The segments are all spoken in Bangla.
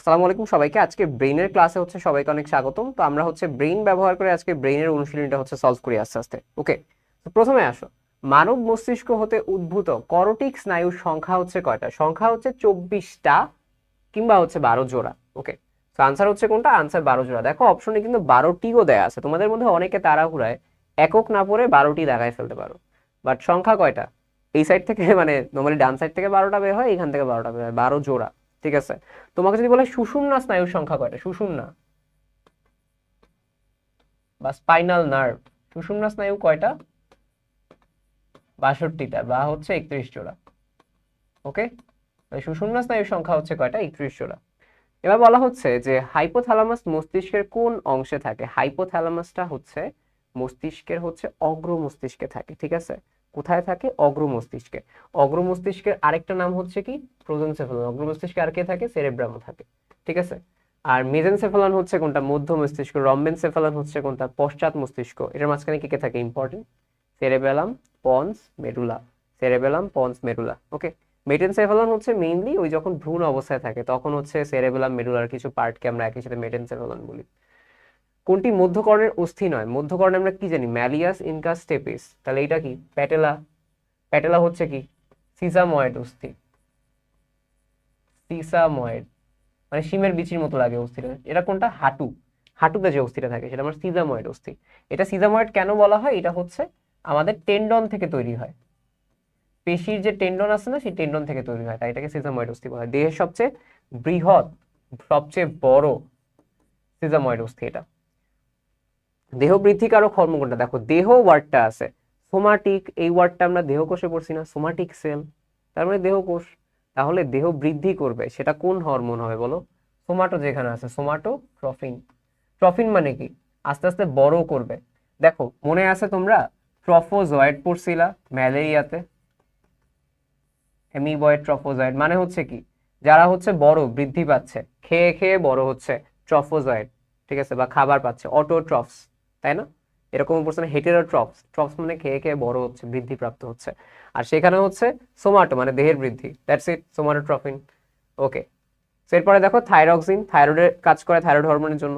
আসসালামু আলাইকুম সবাইকে। আজকে ব্রেইনের ক্লাসে হচ্ছে সবাইকে অনেক স্বাগতম। তো আমরা হচ্ছে ব্রেইন ব্যবহার করে আজকে ব্রেইনের অনুশীলনটা হচ্ছে সলভ করি আস্তে আস্তে। ওকে, তো প্রথমে আসো। মানব মস্তিষ্ক হতে উদ্ভূত করোটিক স্নায়ুর সংখ্যা হচ্ছে কয়টা? সংখ্যা হচ্ছে চব্বিশটা কিংবা হচ্ছে বারো জোড়া। ওকে, তো আনসার হচ্ছে কোনটা? আনসার বারো জোড়া। দেখো অপশনে কিন্তু বারোটিও দেয়া আছে। তোমাদের মধ্যে অনেকে তাড়াহুড়ায় একক না পড়ে বারোটি দাগায় ফেলতে পারো। বাট সংখ্যা কয়টা? এই সাইড থেকে মানে নর্মালি ডান সাইড থেকে বারোটা বের হয়, এখান থেকে বারোটা বের হয়। বারো জোড়া। ঠিক আছে? তোমাকে যদি বলে সুষুম্না স্নায়ুর সংখ্যা কয়টা? সুষুম্না বা স্পাইনাল নার্ভ সুষুম্না স্নায়ু কয়টা? বাষট্টিটা। বা হচ্ছে একত্রিশ জোড়া। ওকে সুষুম্না স্নায়ুর সংখ্যা হচ্ছে কয়টা? একত্রিশ জোড়া। এবার বলা হচ্ছে যে হাইপোথ্যালামাস মস্তিষ্কের কোন অংশে থাকে? হাইপোথ্যালামাসটা হচ্ছে মস্তিষ্কের হচ্ছে অগ্র মস্তিষ্কে থাকে। ঠিক আছে? কোথায় থাকে? অগ্র মস্তিষ্কে অগ্র মস্তিষ্কের আরেকটা নাম হচ্ছে কি? প্রোজেনসেফালন। অগ্র মস্তিষ্কে আর কে থাকে? সেরেব্রামও থাকে। ঠিক আছে? আর মেজেনসেফালন হচ্ছে কোনটা? মধ্য মস্তিষ্ক রম্বেনসেফালন হচ্ছে কোনটা? পশ্চাৎ মস্তিষ্ক এটার মাঝখানে কি কে থাকে? Important cerebellum, pons, medulla. Cerebellum, pons, medulla. Okay maintain metencephalon হচ্ছে মেইনলি ওই যখন ভ্রূণ অবস্থায় থাকে, তখন হচ্ছে সেরেবেলাম, মেরুলার কিছু পার্টকে আমরা একই সাথে মেটেনসেফালন বলি। কোনটি মধ্যকর্ণের অস্থি নয়? মধ্যকর্ণে আমরা কি জানি? ম্যালিয়াস ইনকাস স্টেপিস তাহলে এটা কি? প্যাটেলা প্যাটেলা হচ্ছে কি? সিসাময়েড অস্থি। সিসাময়েড মানে সিমের বিচির মতো লাগে অস্থিটা। এটা কোনটা? হাঁটু। হাঁটুতে যে অস্থিটা থাকে, সেটা আমার সিজাময়েড অস্থি। এটা সিজাময়েড কেন বলা হয়? এটা হচ্ছে আমাদের টেন্ডন থেকে তৈরি হয়। পেশির যে টেন্ডন আছে না, সেই টেন্ডন থেকে তৈরি হয়। তাই এটাকে সিজাময়েড অস্থি বলা হয়। দেহের সবচেয়ে বৃহৎ, সবচেয়ে বড় সিজাময়েড অস্থি এটা। দেহ বৃদ্ধিকারক হরমোন কোনটা দেখো দেহ ওয়ার্ডটা আছে। সোমাটিক এই ওয়ার্ডটা আমরা দেহ কোষে পড়ছি না সোমাটিক সেল তার মানে দেহ কোষ। তাহলে দেহ বৃদ্ধি করবে, সেটা কোন হরমোন হবে বলো? সোমাটো যেখানে আছে সোমাটো ট্রফিন ট্রফিন মানে কি? আস্তে আস্তে বড় করবে। দেখো, মনে আছে তোমরা? ট্রফোজয়েড পড়ছিলা ম্যালেরিয়াতে। হেমিবয়েড ট্রফোজয়েড মানে হচ্ছে কি? যারা হচ্ছে বড়, বৃদ্ধি পাচ্ছে, খেয়ে খেয়ে বড় হচ্ছে ট্রফোজয়েড, ঠিক আছে, বা খাবার পাচ্ছে, অটোট্রফস। তাই না? এরকম পড়ছে না হেটেরোট্রফস ট্রফস মানে খেয়ে খেয়ে বড় হচ্ছে, বৃদ্ধিপ্রাপ্ত হচ্ছে। আর সেখানে হচ্ছে সোমাটো মানে দেহের বৃদ্ধি। দ্যাটস ইট সোমাটোট্রফিন ওকে এরপরে দেখো থাইরক্সিন থাইরয়েডের কাজ করে থাইরয়েড হরমোনের জন্য।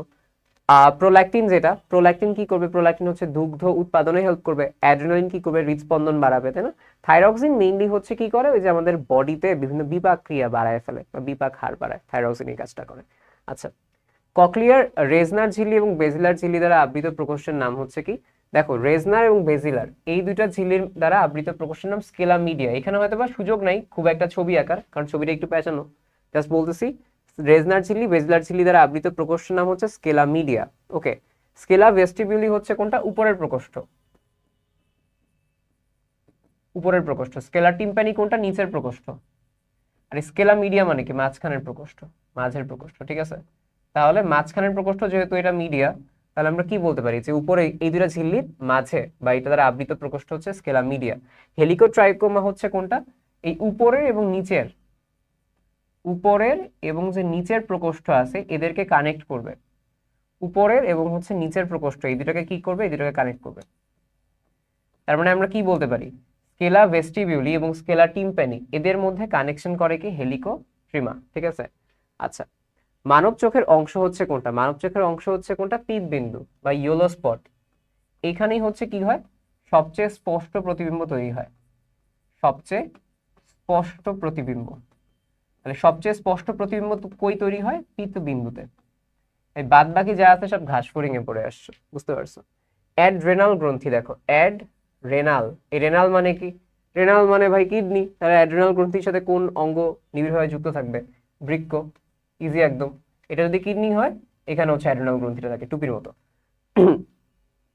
প্রোল্যাকটিন যেটা প্রোল্যাকটিন কি করবে? প্রোল্যাকটিন হচ্ছে দুগ্ধ উৎপাদনে হেল্প করবে। অ্যাড্রিনালিন কি করবে? হৃদস্পন্দন বাড়াবে, তাই না? থাইরক্সিন মেইনলি হচ্ছে কি করে? ওই যে আমাদের বডিতে বিভিন্ন বিপাক ক্রিয়া বাড়ায় ফেলে, বা বিপাক হার বাড়ায় থাইরক্সিন এই কাজটা করে। আচ্ছা ককলিয়ার, রেজনার ঝিল্লি এবং বেজিলার ঝিল্লি দ্বারা আবৃত প্রকোষ্ঠের নাম হচ্ছে কি? দেখো, রেজনার এবং বেজিলার, এই দুইটা ঝিল্লির দ্বারা আবৃত প্রকোষ্ঠের নাম স্কেলা মিডিয়া। এখানে হয়তো বা সুযোগ নাই, খুব একটা ছবি আঁকার, কারণ ছবিটা একটু পেঁচানো জাস্ট বলতেছি, রেজনার ঝিল্লি, বেজিলার ঝিল্লি দ্বারা আবৃত প্রকোষ্ঠের নাম হচ্ছে scala media. Okay scala vestibuli হচ্ছে কোনটা? উপরের প্রকোষ্ঠ। উপরের প্রকোষ্ঠ। স্কেলা টিম্পানি কোনটা? নিচের প্রকোষ্ঠ। আর স্কেলা মিডিয়া মানে কি? মাঝখানের প্রকোষ্ঠ, মাঝের প্রকোষ্ঠ, ঠিক আছে? তাহলে মাঝখানের প্রকোষ্ঠ যেহেতু এটা মিডিয়া তাহলে আমরা কি বলতে পারি? যে উপরে এই দুটা ঝিল্লির মাঝে বা এটা দ্বারা আবৃত প্রকোষ্ঠ হচ্ছে স্কেলা মিডিয়া হেলিকোট্রাইকোমা হচ্ছে কোনটা? এই উপরের এবং নিচের। উপরের এবং যে নিচের প্রকোষ্ঠ আছে, এদেরকে কানেক্ট করবে। উপরের এবং হচ্ছে নিচের প্রকোষ্ঠ, এই দুটাকে কি করবে? এই দুটাকে কানেক্ট করবে। তার মানে আমরা কি বলতে পারি? স্কেলা ভেস্টিবিউলি এবং স্কেলা টিম্প্যানি এদের মধ্যে কানেকশন করে কি? হেলিকো ট্রিমা ঠিক আছে? আচ্ছা। মানব চোখের অংশ হচ্ছে কোনটা? মানব চোখের অংশ হচ্ছে কোনটা? বিন্দু বা ইয়েলো স্পট এখানেই হচ্ছে কি হয়? সবচেয়ে স্পষ্ট প্রতিবিম্ব তৈরি হয়। সবচেয়ে স্পষ্ট প্রতিবিম্ব। তাহলে সবচেয়ে স্পষ্ট প্রতিবিম্ব কই তৈরি হয়? বিন্দুতে এই বাদ বাকি যা আছে সব ঘাস ফড়িং এ পড়ে আসছো, বুঝতে পারছ? অ্যাড রেনাল গ্রন্থি দেখো। অ্যাড রেনাল এই রেনাল মানে কি? রেনাল মানে ভাই কিডনি। তাহলে অ্যাড্রেনাল গ্রন্থির সাথে কোন অঙ্গ নিবিড়ভাবে যুক্ত থাকবে? বৃক্ক ইজি একদম। এটা যদি কিডনি হয়, এখানে হচ্ছে গ্রন্থিটা থাকে, টুপির মতো।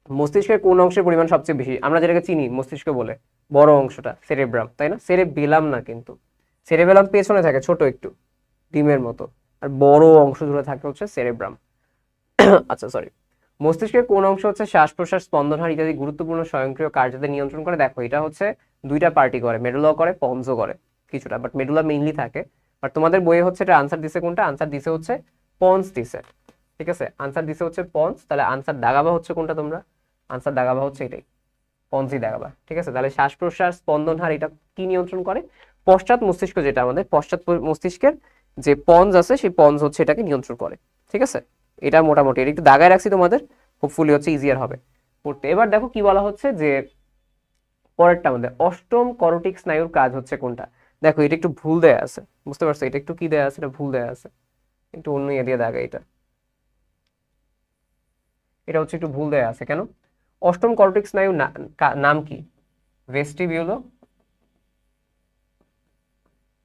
মস্তিষ্কের কোন অংশের পরিমাণ সবচেয়ে বেশি? আমরা যেটাকে চিনি, মস্তিষ্ক বলে, বড় অংশটা সেরেব্রাম তাই না? সেরেবেলাম না কিন্তু। সেরেবেলাম পেছনে থাকে, ছোট একটু, ডিমের মতো। আর বড় অংশ জুড়ে থাকে হচ্ছে সেরেব্রাম আচ্ছা সরি মস্তিষ্কের কোন অংশ হচ্ছে শ্বাস প্রশ্বাস স্পন্দনহার ইত্যাদি গুরুত্বপূর্ণ স্বয়ংক্রিয় কার্যতে নিয়ন্ত্রণ করে। দেখো, এটা হচ্ছে দুইটা পার্টি করে। মেডুলাও করে পঞ্জও করে, কিছুটা। বাট মেডুলা মেইনলি থাকে। বাট তোমাদের বইয়ে হচ্ছে এটা আনসার দিছে কোনটা? আনসার দিছে হচ্ছে পন্স দিছে। ঠিক আছে? আনসার দিছে হচ্ছে পন্স। তাহলে আনসার দাগাবা হচ্ছে কোনটা তোমরা? আনসার দাগাবা হচ্ছে এটাই। পন্সই দাগাবা। ঠিক আছে? তাহলে শ্বাস প্রশ্বাস স্পন্দন হার এটা কি নিয়ন্ত্রণ করে? পশ্চাৎ মস্তিষ্ক যেটা আমাদের, পশ্চাৎ মস্তিষ্কের যে পঞ্জ আছে, সেই পঞ্জ হচ্ছে এটাকে নিয়ন্ত্রণ করে। ঠিক আছে? এটা মোটামুটি। এটা একটু দাগায় রাখছি তোমাদের। হোপফুলি হচ্ছে ইজিয়ার হবে। পড়তে এবার দেখো কি বলা হচ্ছে যে, পরেরটা আমাদের, অষ্টম করোটিক স্নায়ুর কাজ হচ্ছে কোনটা? দেখো, এটা একটু ভুল দেয়া আছে, বুঝতে পারছ? এটা একটু কি দেয়া আছে? এটা ভুল দেয়া আছে। একটু অন্য ইয়ে দিয়ে এটা। এটা হচ্ছে একটু ভুল দেয়া আছে। কেন? অষ্টম করোটিক স্নায়ু নাম কি? ভেস্টিবিউলো?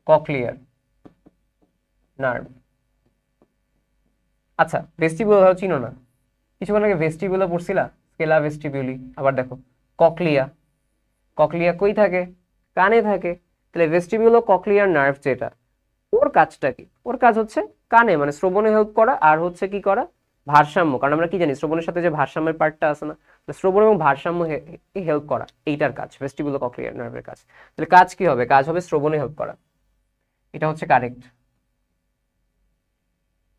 ককলিয়ার? নার্ভ? আচ্ছা ভেস্টিবিউলো ধরো চিনো না। কিছুক্ষণ আগে ভেস্টিবিউলো পড়ছিলা? Scala vestibuli. আবার দেখো, ককলিয়া। ককলিয়া কই থাকে? কানে থাকে। তাহলে ভেস্টিবিউলো ককলিয়ার নার্ভ যেটা, ওর কাজটা কি? ওর কাজ হচ্ছে কানে মানে শ্রবণে হেল্প করা, আর হচ্ছে কি করা? ভারসাম্য, কারণ আমরা কি জানি, শ্রবণের সাথে যে ভারসাম্যের পার্টটা আছে না শ্রবণ এবং ভারসাম্য হেল্প করা, এইটার কাজ ভেস্টিবুলো ককলিয়ার নার্ভের কাজ। তাহলে কাজ কি হবে? কাজ হবে শ্রবণে হেল্প করা। এটা হচ্ছে কারেক্ট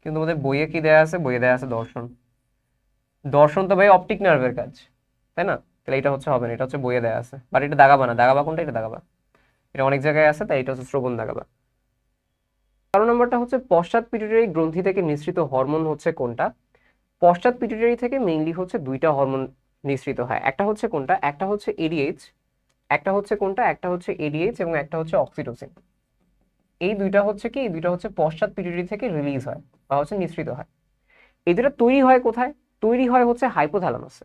কিন্তু তোমাদের বইয়ে কি দেয়া আছে? বইয়ে দেয়া আছে দর্শন। দর্শন তো ভাই অপটিক নার্ভের কাজ, তাই না? তাহলে এটা হচ্ছে হবে না, এটা হচ্ছে বইয়ে দেয়া আছে। বাট এটা দাগাবা না, দাগাবা কোনটা? এটা দাগাবা। এটা অনেক জায়গায় আছে, তাই এটা হচ্ছে শ্রবণ দাগাবা কারণ নম্বরটা হচ্ছে পশ্চাৎ পিটুটারি গ্রন্থি থেকে নিঃসৃত হরমোন হচ্ছে কোনটা? পশ্চাৎ পিটুটারি থেকে মেইনলি হচ্ছে দুইটা হরমোন নিঃসৃত হয়। একটা হচ্ছে কোনটা? একটা হচ্ছে এডিএইচ একটা হচ্ছে কোনটা? একটা হচ্ছে এডিএইচ এবং একটা হচ্ছে অক্সিটোসিন এই দুইটা হচ্ছে কি? এই দুইটা হচ্ছে পশ্চাৎ পিটুটারি থেকে রিলিজ হয় বা হচ্ছে নিঃসৃত হয়। এই দুটা তৈরি হয় কোথায়? তৈরি হয় হচ্ছে হাইপোথ্যালামাসে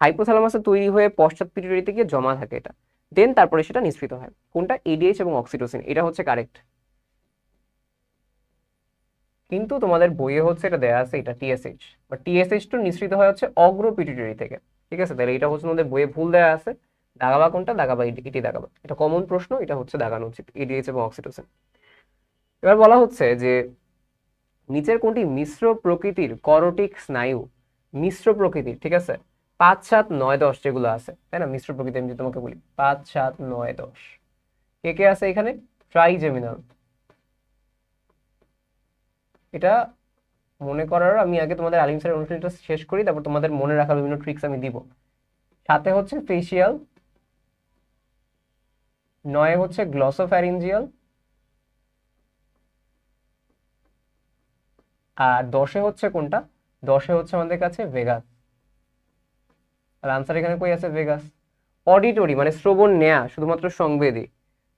হাইপোথ্যালামাসে তৈরি হয়ে পশ্চাৎ পিটুটারিতে গিয়ে জমা থাকে এটা। দেন তারপরে সেটা নিঃসৃত হয়। কোনটা? এডিএইচ এবং অক্সিটোসিন এটা হচ্ছে কারেক্ট কিন্তু তোমাদের বইয়ে হচ্ছে এটা দেয়া আছে এটা টিএসএইচ বা টিএসএইচ টু নিঃসৃত হয় হচ্ছে অগ্র থেকে। ঠিক আছে? তাহলে এটা হচ্ছে তোমাদের বইয়ে ভুল দেয়া আছে। দাগাবা কোনটা? দাগাবা, এটি দাগাবা। এটা কমন প্রশ্ন, এটা হচ্ছে দাগানো উচিত এডিএইচ এবং অক্সিটোসিন এবার বলা হচ্ছে যে নিচের কোনটি মিশ্র প্রকৃতির, করটিক স্নায়ু, মিশ্র প্রকৃতির, ঠিক আছে? পাঁচ সাত নয় দশ যেগুলো আছে, তাই না, মিশ্র প্রকৃতি আমি যদি তোমাকে বলি, পাঁচ সাত নয় দশ। কে কে আছে এখানে? ট্রাইজেমিনাল। এটা মনে করার আমি আগে তোমাদের আলিম স্যারের অনুষ্ঠানটা শেষ করি, তারপর তোমাদের মনে রাখার বিভিন্ন ট্রিক্স আমি দিব। সাথে হচ্ছে ফেসিয়াল নয় হচ্ছে গ্লসোফ্যারিঞ্জিয়াল আর দশে হচ্ছে কোনটা? দশে হচ্ছে আমাদের কাছে ভেগাস আর আনসার এখানে কই আছে? ভেগাস অডিটরি মানে শ্রবণ নেয়া, শুধুমাত্র সংবেদী।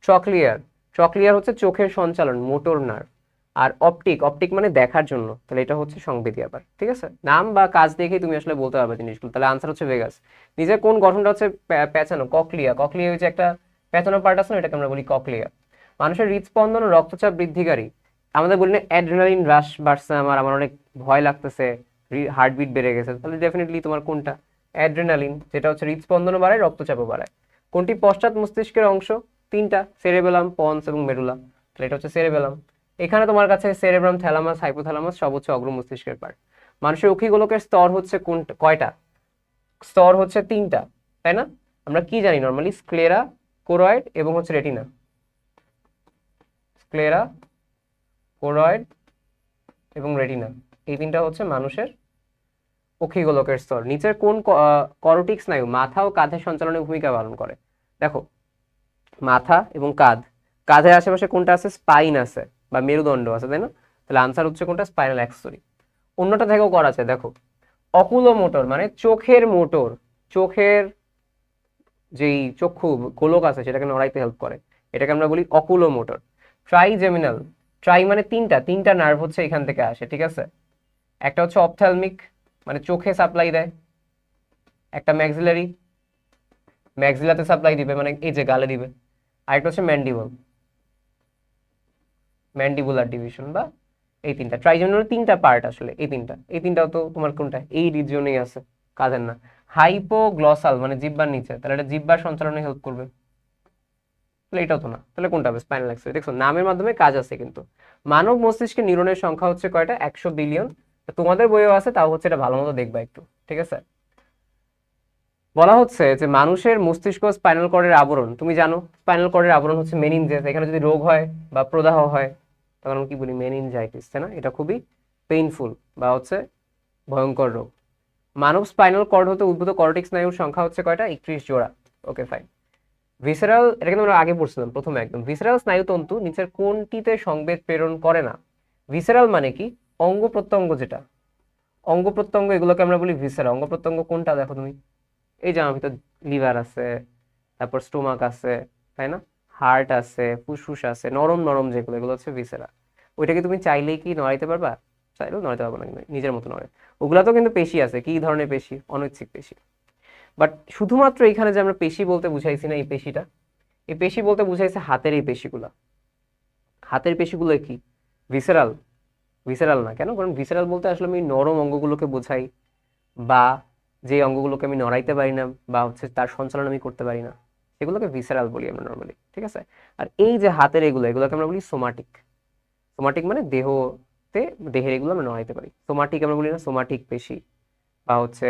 চকলিয়ার চকলিয়ার হচ্ছে চোখের সঞ্চালন মোটর নার্ভ আর অপটিক অপটিক মানে দেখার জন্য। তাহলে এটা হচ্ছে সংবেদী আবার, ঠিক আছে? নাম বা কাজ দেখেই তুমি আসলে বলতে পারবে জিনিসগুলো। তাহলে আনসার হচ্ছে ভেগাস নিজের কোন গঠনটা হচ্ছে প্যা- প্যাঁচানো ককলিয়া ককলিয়া হচ্ছে একটা প্যাঁচানো পার্ট আছে না, এটাকে আমরা বলি ককলিয়া মানুষের হৃদস্পন্দন ও রক্তচাপ বৃদ্ধিকারী আমাদের বলি না অ্যাড্রেনালিন রাশ বাড়ছে আমার আমার অনেক ভয় লাগতেছে হার্টবিট বেড়ে গেছে। তাহলে ডেফিনেটলি তোমার কোনটা? অ্যাড্রেনালিন, যেটা হচ্ছে হৃদস্পন্দনও বাড়ায়, রক্তচাপও বাড়ায়। কোনটি পশ্চাৎ মস্তিষ্কের অংশ? তিনটা, সেরেবেলাম, পন্স এবং মেডুলা তাহলে এটা হচ্ছে সেরেবেলাম। এখানে তোমার কাছে সেরেব্রাম, থ্যালামাস, হাইপোথ্যালামাস, সব হচ্ছে অগ্র মস্তিষ্কের পার্ট মানুষের অক্ষিগোলকের স্তর হচ্ছে কোনটা, কয়টা? স্তর হচ্ছে তিনটা, তাই না? আমরা কি জানি? নর্মালি স্ক্লেরা কোরয়েড এবং হচ্ছে রেটিনা স্ক্লেরা কোরয়েড এবং রেটিনা এই তিনটা হচ্ছে মানুষের অক্ষিগোলকের স্তর। নিচের কোন করটিক স্নায়ু মাথা ও কাঁধের সঞ্চালনে ভূমিকা পালন করে? দেখো, মাথা এবং কাঁধ। কাঁধের আশেপাশে কোনটা আছে? স্পাইন আছে বা মেরুদণ্ড আছে, তাই না? তাহলে আনসার হচ্ছে কোনটা? স্পাইনাল অ্যাক্সসরি অন্যটা থেকেও করা আছে, দেখো। অকুলো মোটর মানে চোখের মোটর। চোখের যেই চক্ষু, গোলক আছে, সেটাকে নড়াইতে হেল্প করে। এটাকে আমরা বলি অকুলো মোটর ট্রাইজেমিনাল ট্রাই মানে তিনটা। তিনটা নার্ভ হচ্ছে এখান থেকে আসে, ঠিক আছে? একটা হচ্ছে অপথ্যালমিক মানে চোখে সাপ্লাই দেয়। একটা ম্যাক্সিলারি ম্যাক্সিলাতে সাপ্লাই দিবে মানে এই যে গালে দিবে। আরেকটা হচ্ছে ম্যান্ডিবল ম্যান্ডিবুলার ডিভিশন বা এই তিনটা। ট্রাইজেমিনাল তিনটা পার্ট আসলে, এই তিনটা। এই তিনটাও তো তোমার কোনটা? এই রিজিয়নেই আছে কাঁধের না। হাইপোগ্লসাল মানে জিব্বার নিচে। তাহলে এটা জিব্বার সঞ্চালনে হেল্প করবে। তাহলে এটাও তো না। তাহলে কোনটা হবে? স্পাইনাল এক্সরে দেখছ, নামের মাধ্যমে কাজ আছে কিন্তু। মানব মস্তিষ্কে নিউরনের সংখ্যা হচ্ছে কয়টা? একশো বিলিয়ন তোমাদের বইও আছে, তাও হচ্ছে এটা ভালো মতো দেখবা একটু, ঠিক আছে? বলা হচ্ছে যে মানুষের মস্তিষ্ক স্পাইনাল কর্ডের আবরণ, তুমি জানো স্পাইনাল কর্ডের আবরণ হচ্ছে মেনিনজেস এখানে যদি রোগ হয় বা প্রদাহ হয়, তখন আমরা কি বলি? মেনিনজাইটিস তাই না? এটা খুবই পেইনফুল বা হচ্ছে ভয়ঙ্কর রোগ। মানব স্পাইনাল কর্ড হতে উদ্ভূত কর্টিক স্নায়ুর সংখ্যা হচ্ছে কয়টা? একত্রিশ জোড়া। ওকে ফাইন ভিসেরাল এটা কিন্তু আমরা আগে পড়ছিলাম, প্রথমে একদম। ভিসেরাল স্নায়ুতন্তু নিচের কোনটিতে সংবেদ প্রেরণ করে না? ভিসেরাল মানে কি? অঙ্গ প্রত্যঙ্গ যেটা, অঙ্গ প্রত্যঙ্গ এগুলোকে আমরা বলি ভিসেরা। অঙ্গ প্রত্যঙ্গ কোনটা দেখো তুমি? এই যে আমার ভিতর লিভার আছে, তারপর স্টোমাক আছে, তাই না? হার্ট আছে, ফুসফুস আছে, নরম নরম যেগুলো, এগুলো হচ্ছে ভিসেরা। ওইটাকে তুমি চাইলেই কি নড়াইতে পারবা? চাইলেও নড়াইতে পারব না, কিন্তু নিজের মতো নড়ে। ওগুলা তো কিন্তু পেশি আছে, কি ধরনের পেশি? অনৈচ্ছিক পেশি। বাট শুধুমাত্র এখানে যে আমরা পেশি বলতে বুঝাইছি না এই পেশিটা, এই পেশি বলতে বুঝাইছে হাতের এই পেশিগুলা। হাতের পেশিগুলো কি? ভিসেরাল। ভিসেরাল না, কেন? কারণ ভিসেরাল বলতে আসলে আমি নরম অঙ্গগুলোকে বোঝাই বা যে অঙ্গগুলোকে আমি নড়াইতে পারি না বা হচ্ছে তার সঞ্চালন আমি করতে পারি না, সেগুলোকে ভিসেরাল বলি আমরা নর্মালি ঠিক আছে? আর এই যে হাতের এগুলো, এগুলোকে আমরা বলি সোমাটিক সোমাটিক মানে দেহতে, দেহের এগুলো আমরা নড়াইতে পারি। সোমাটিক আমরা বলি না সোমাটিক পেশি বা হচ্ছে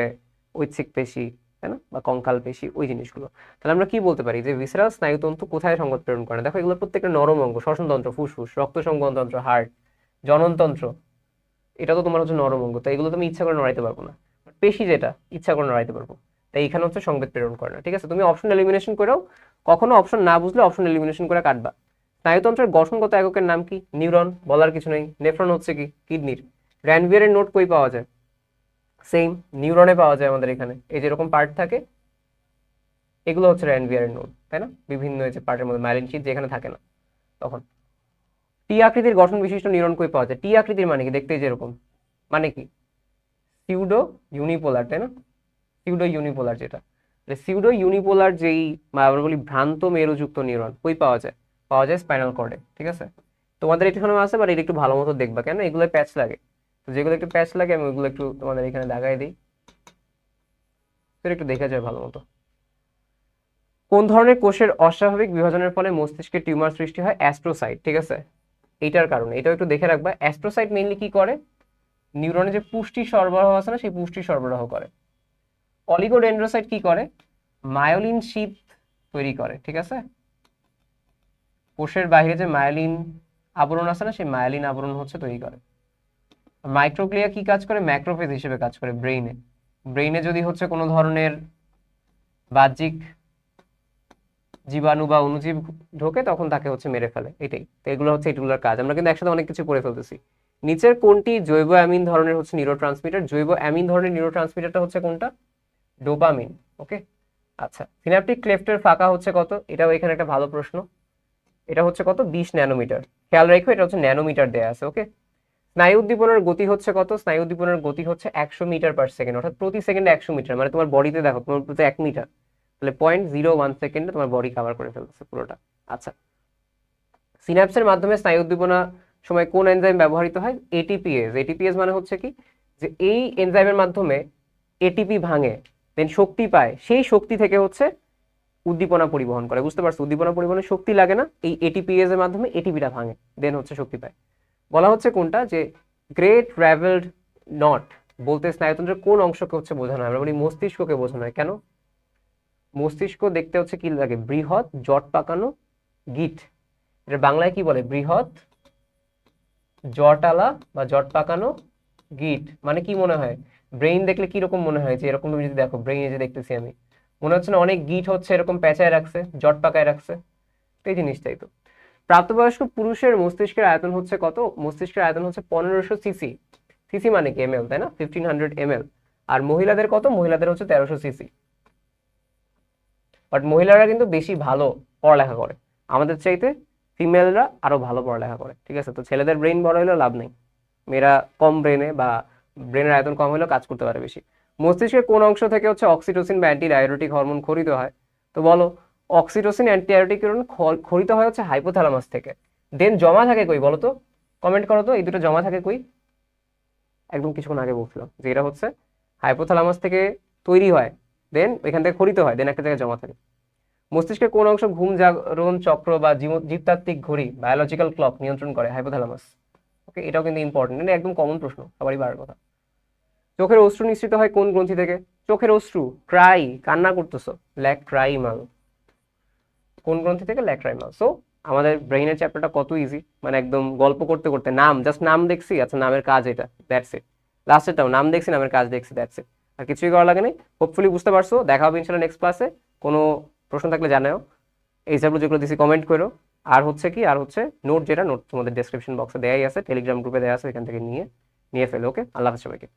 ঐচ্ছিক পেশি, তাই না? বা কঙ্কাল পেশি, ওই জিনিসগুলো। তাহলে আমরা কি বলতে পারি? যে ভিসেরাল স্নায়ুতন্ত্র কোথায় সংবাদ প্রেরণ করে? দেখো এগুলো প্রত্যেকটা নরম অঙ্গ, শ্বসনতন্ত্র, ফুসফুস, রক্ত সংবহনতন্ত্র হার্ট জননতন্ত্র। এটা তো তোমার হচ্ছে নরম অঙ্গ তো এগুলো তুমি ইচ্ছা করে নড়াইতে পারব না। পেশি যেটা, ইচ্ছা করে নড়াইতে পারব। তাই এখানে হচ্ছে সংবেদ প্রেরণ করে। না ঠিক আছে? তুমি অপশন এলিমিনেশন করেও, কখনো অপশন না বুঝলে অপশন এলিমিনেশন করে কাটবা। স্নায়ুতন্ত্রের গঠনগত এককের নাম কি? নিউরন, বলার কিছু নেই। নেফ্রন হচ্ছে কি? কিডনির। গ্র্যানভিয়ারের নোট কই পাওয়া যায়? সেম নিউরনে পাওয়া যায় আমাদের এখানে। এই যেরকম পার্ট থাকে, এগুলো হচ্ছে র্যানভিয়ারের নোট, তাই না? বিভিন্ন এই যে পার্টের মধ্যে ম্যালিন শীট যেখানে থাকে না, তখন। টি আকৃতির গঠন বিশিষ্ট নিউরন কই পাওয়া যায়? টি আকৃতির মানে কি? দেখতে যেরকম। মানে কি? সিউডো ইউনিপোলার তাই না? সিউডো ইউনিপোলার যেটা। সিউডো ইউনিপোলার যেই বলি ভ্রান্ত মেরুযুক্ত নিউরন, কই পাওয়া যায়? পাওয়া যায় স্পাইনাল কর্ডে ঠিক আছে? তোমাদের এখানে আছে বাট এটা একটু ভালো মতো দেখবা কেন এগুলো প্যাচ লাগে। তো যেগুলো একটু প্যাচ লাগে, আমি ওইগুলো একটু তোমাদের এখানে দাগাই দিই। একটু দেখা যায় ভালো মতো। কোন ধরনের কোষের অস্বাভাবিক বিভাজনের ফলে মস্তিষ্কে টিউমার সৃষ্টি হয়? অ্যাস্ট্রোসাইট ঠিক আছে? এইটার কারণে। এটাও একটু দেখে রাখবা অ্যাস্ট্রোসাইট মেইনলি কি করে? নিউরনে যে পুষ্টি সরবরাহ আছে না, সেই পুষ্টি সরবরাহ করে। অলিগোডেন্ড্রোসাইট কি করে? মায়োলিন শীত তৈরি করে, ঠিক আছে? কোষের বাইরে যে মায়োলিন আবরণ আছে না, সেই মায়োলিন আবরণ হচ্ছে তৈরি করে। মাইক্রোগ্লিয়া কি কাজ করে? ম্যাক্রোফেজ হিসেবে কাজ করে ব্রেইনে ব্রেইনে যদি হচ্ছে কোনো ধরনের বাহ্যিক জীবাণু বা অণুজীব ঢোকে তখন তাকে হচ্ছে মেরে ফেলে, এটাই। তো এগুলো হচ্ছে এগুলোর কাজ। আমরা কিন্তু একসাথে অনেক কিছু করে ফেলতেছি। নিচের কোনটি জৈব অ্যামিন ধরনের হচ্ছে নিউরো ট্রান্সমিটার জৈব অ্যামিন ধরনের নিউরো ট্রান্সমিটারটা হচ্ছে কোনটা? Dopamine, okay? আচ্ছা সিনাপটিক ক্লেফটের ফাঁকা হচ্ছে কত? এটাও এখানে একটা ভালো প্রশ্ন। এটা হচ্ছে কত? বিশ ন্যানোমিটার। খেয়াল রেখো, এটা হচ্ছে ন্যানোমিটার দেয়া আছে, ওকে? স্নায়ু উদ্দীপনার গতি হচ্ছে কত? স্নায়ু উদ্দীপনার গতি হচ্ছে একশো মিটার পার সেকেন্ড, অর্থাৎ প্রতি সেকেন্ডে একশো মিটার মানে তোমার বডিতে দেখো, তোমার প্রতি এক মিটার। তাহলে পয়েন্ট জিরো ওয়ান সেকেন্ডে তোমার বডি কভার করে ফেলতেছে পুরোটা। আচ্ছা। সিনাপসের মাধ্যমে স্নায়ু উদ্দীপনা সময় কোন এনজাইম ব্যবহৃত হয়? এটিপিএস এটিপিএস মানে হচ্ছে কি? যে এই এনজাইমের মাধ্যমে এটিপি ভাঙে দেন শক্তি পায়, সেই শক্তি থেকে হচ্ছে উদ্দীপনা পরিবহন করে। বুঝতে পারছ? উদ্দীপনা পরিবহনে শক্তি লাগে না, এই এটিপিএস এর মাধ্যমে এটিপিটা ভাঙে দেন হচ্ছে শক্তি পায়। বলা হচ্ছে কোনটা? যে গ্রেট ট্রাভেলড নট বলতে স্নায়ুতন্ত্রের কোন অংশকে হচ্ছে বোঝানো হয় আমরা বলি মস্তিষ্ককে বোঝানো হয়। কেন? মস্তিষ্ক দেখতে হচ্ছে কি লাগে? বৃহৎ, জট পাকানো গিট। এটা বাংলায় কি বলে? বৃহৎ জটালা বা জট পাকানো গিট। মানে কি মনে হয়? ব্রেইন দেখলে কি রকম মনে হয়? যে এরকম তুমি যদি দেখো, ব্রেইনে যে দেখতেছি আমি। মনে হচ্ছে না অনেক গিট হচ্ছে এরকম পেঁচায় রাখছে, জট পাকায় রাখছে? এই জিনিসটাই তো। প্রাপ্তবয়স্ক পুরুষের মস্তিষ্কের আয়তন হচ্ছে কত? মস্তিষ্কের আয়তন হচ্ছে পনেরোশো সিসি। সিসি মানে কি? এমএল, তাই না? ফিফটিন হান্ড্রেড আর মহিলাদের কত? মহিলাদের হচ্ছে তেরোশো সিসি। বাট মহিলারা কিন্তু বেশি ভালো পড়ালেখা করে। আমাদের চাইতে ফিমেলরা আরও ভালো পড়ালেখা করে, ঠিক আছে? তো ছেলেদের ব্রেন বড় হলেও লাভ নেই। মেয়েরা কম ব্রেনে বা ব্রেনের আয়তন কম হলেও কাজ করতে পারে বেশি। মস্তিষ্কের কোন অংশ থেকে হচ্ছে অক্সিটোসিন বা অ্যান্টি ডায়োরেটিক হরমোন খরিত হয়? তো বলো অক্সিটোসিন অ্যান্টি ডায়োরেটিক হরমোন খরিত হয় হচ্ছে হাইপোথ্যালামাস থেকে। দেন জমা থাকে কই বলো তো? কমেন্ট করো তো, এই দুটো জমা থাকে কই? একদম কিছুক্ষণ আগে বলছিলাম যে এটা হচ্ছে হাইপোথ্যালামাস থেকে তৈরি হয়। দেন এখান থেকে খরিত হয় দেন একটা জায়গায় জমা থাকে। মস্তিষ্কের কোন অংশ ঘুম, জাগরণ, চক্র বা জীবতাত্ত্বিক ঘড়ি বায়োলজিক্যাল ক্লক নিয়ন্ত্রণ করে? হাইপোথ্যালামাস ওকে এটাও কিন্তু ইম্পর্টেন্ট এটা একদম কমন প্রশ্ন, সবারই বার কথা। চোখের অশ্রু নিঃসৃত হয় কোন গ্রন্থি থেকে? চোখের অশ্রু, ক্রাই, কান্না করতেছো? ল্যাক্রাইমাল কোন গ্রন্থি থেকে? ল্যাক ল্যাক্রাইমাল সো আমাদের ব্রেইনের চ্যাপ্টারটা কত ইজি মানে একদম গল্প করতে করতে, নাম জাস্ট নাম দেখছি আচ্ছা নামের কাজ এটা দ্যাটস ইট লাস্টেরটাও নাম দেখছি, নামের কাজ দেখছি দ্যাটস ইট আর কিছুই করা লাগে নেই। হোপফুলি বুঝতে পারছ। দেখা হবে ইনশাল্লাহ নেক্সট ক্লাসে কোনো প্রশ্ন থাকলে জানাও। এই যেগুলো দিছি কমেন্ট করো। আর হচ্ছে কি, আর হচ্ছে নোট যেটা নোট তোমাদের ডেসক্রিপশন বক্সে দেওয়াই আছে। টেলিগ্রাম গ্রুপে দেওয়া আছে এখান থেকে নিয়ে নিয়ে ফেলো ওকে আল্লাহ হাফেজ সবাইকে।